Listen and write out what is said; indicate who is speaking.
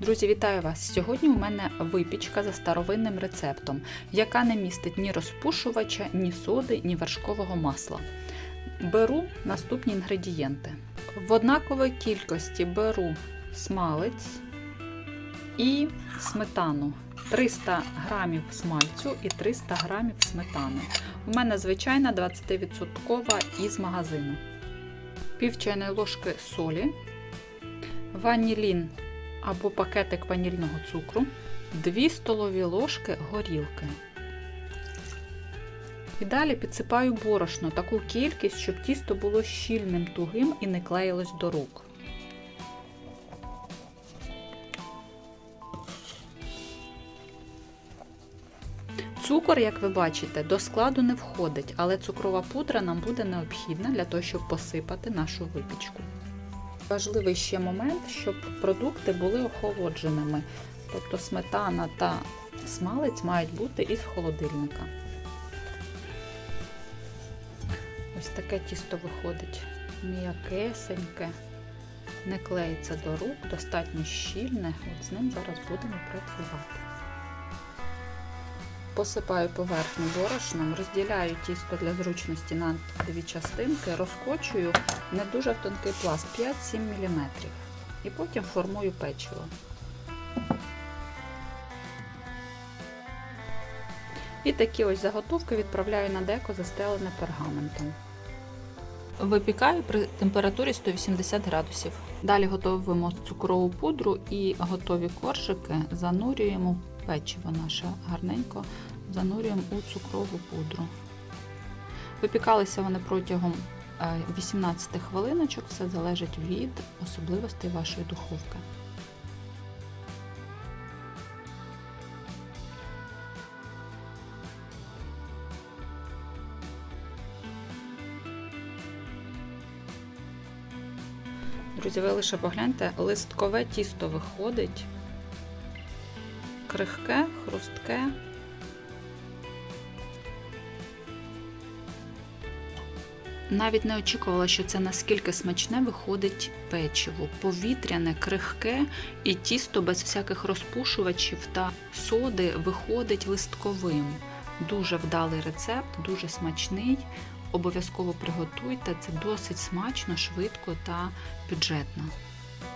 Speaker 1: Друзі, вітаю вас! Сьогодні у мене випічка за старовинним рецептом, яка не містить ні розпушувача, ні соди, ні вершкового масла. Беру наступні інгредієнти. В однаковій кількості беру смалець і сметану. 300 грамів смальцю і 300 грамів сметани. У мене звичайна 20% із магазину. Пів чайної ложки солі, ванілін або пакетик ванільного цукру, 2 столові ложки горілки. І далі підсипаю борошно таку кількість, щоб тісто було щільним, тугим і не клеїлось до рук. Цукор, як ви бачите, до складу не входить, але цукрова пудра нам буде необхідна для того, щоб посипати нашу випічку. Важливий ще момент, щоб продукти були охолодженими. Тобто сметана та смалець мають бути із холодильника. Ось таке тісто виходить м'якесеньке, не клеїться до рук, достатньо щільне. От з ним зараз будемо працювати. Посипаю поверхню борошном, розділяю тісто для зручності на дві частинки, розкочую не дуже в тонкий пласт 5-7 мм. І потім формую печиво. І такі ось заготовки відправляю на деко, застелене пергаментом. Випікаю при температурі 180 градусів. Далі готуємо цукрову пудру і готові коржики занурюємо печиво наше гарненько занурюємо у цукрову пудру. Випікалися вони протягом 18 хвилиночок, все залежить від особливостей вашої духовки. Друзі, ви лише погляньте, листкове тісто виходить, крихке, хрустке. Навіть не очікувала, що це наскільки смачне виходить печиво, повітряне, крихке і тісто без всяких розпушувачів та соди виходить листковим. Дуже вдалий рецепт, дуже смачний. Обов'язково приготуйте, це досить смачно, швидко та бюджетно.